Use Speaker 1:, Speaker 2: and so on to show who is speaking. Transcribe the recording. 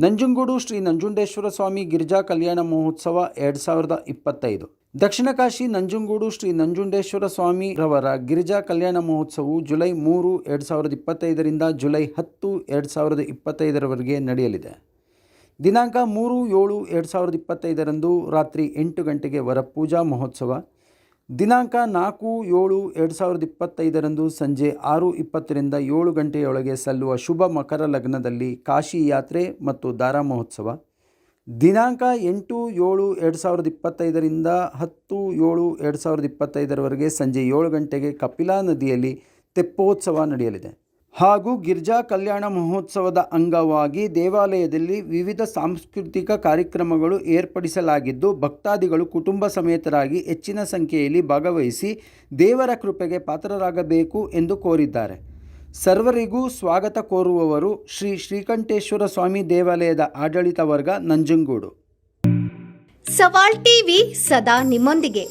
Speaker 1: ನಂಜನಗೂಡು ಶ್ರೀ ನಂಜುಂಡೇಶ್ವರ ಸ್ವಾಮಿ ಗಿರಿಜಾ ಕಲ್ಯಾಣ ಮಹೋತ್ಸವ ಎರಡು ಸಾವಿರದ ಇಪ್ಪತ್ತೈದು. ದಕ್ಷಿಣ ಕಾಶಿ ನಂಜುಂಗೂಡು ಶ್ರೀ ನಂಜುಂಡೇಶ್ವರ ಸ್ವಾಮಿ ರವರ ಗಿರಿಜಾ ಕಲ್ಯಾಣ ಮಹೋತ್ಸವವು ಜುಲೈ ಮೂರು, ಎರಡು ಸಾವಿರದ ಇಪ್ಪತ್ತೈದರಿಂದ ಜುಲೈ ಹತ್ತು, ಎರಡು ಸಾವಿರದ ಇಪ್ಪತ್ತೈದರವರೆಗೆ ನಡೆಯಲಿದೆ. ದಿನಾಂಕ ಮೂರು, ಏಳು, ಎರಡು ಸಾವಿರದ ಇಪ್ಪತ್ತೈದರಂದು ರಾತ್ರಿ ಎಂಟು ಗಂಟೆಗೆ ವರಪೂಜಾ ಮಹೋತ್ಸವ. ದಿನಾಂಕ ನಾಲ್ಕು ಏಳು ಎರಡು ಸಾವಿರದ ಇಪ್ಪತ್ತೈದರಂದು ಸಂಜೆ ಆರು ಇಪ್ಪತ್ತರಿಂದ ಏಳು ಗಂಟೆಯೊಳಗೆ ಸಲ್ಲುವ ಶುಭ ಮಕರ ಲಗ್ನದಲ್ಲಿ ಕಾಶಿ ಯಾತ್ರೆ ಮತ್ತು ದಾರಾ ಮಹೋತ್ಸವ. ದಿನಾಂಕ ಎಂಟು ಏಳು ಎರಡು ಸಾವಿರದ ಇಪ್ಪತ್ತೈದರಿಂದ ಹತ್ತು ಏಳು ಎರಡು ಸಾವಿರದ ಇಪ್ಪತ್ತೈದರವರೆಗೆ ಸಂಜೆ ಏಳು ಗಂಟೆಗೆ ಕಪಿಲಾ ನದಿಯಲ್ಲಿ ತೆಪ್ಪೋತ್ಸವ ನಡೆಯಲಿದೆ. ಹಾಗೂ ಗಿರ್ಜಾ ಕಲ್ಯಾಣ ಮಹೋತ್ಸವದ ಅಂಗವಾಗಿ ದೇವಾಲಯದಲ್ಲಿ ವಿವಿಧ ಸಾಂಸ್ಕೃತಿಕ ಕಾರ್ಯಕ್ರಮಗಳು ಏರ್ಪಡಿಸಲಾಗಿದ್ದು, ಭಕ್ತಾದಿಗಳು ಕುಟುಂಬ ಸಮೇತರಾಗಿ ಹೆಚ್ಚಿನ ಸಂಖ್ಯೆಯಲ್ಲಿ ಭಾಗವಹಿಸಿ ದೇವರ ಕೃಪೆಗೆ ಪಾತ್ರರಾಗಬೇಕು ಎಂದು ಕೋರಿದ್ದಾರೆ. ಸರ್ವರಿಗೂ ಸ್ವಾಗತ ಕೋರುವವರು ಶ್ರೀ ಶ್ರೀಕಂಠೇಶ್ವರ ಸ್ವಾಮಿ ದೇವಾಲಯದ ಆಡಳಿತ ವರ್ಗ ನಂಜುಂಗೂಡು
Speaker 2: ಸವಾಲ್ ಟಿವಿ ಸದಾ ನಿಮ್ಮೊಂದಿಗೆ.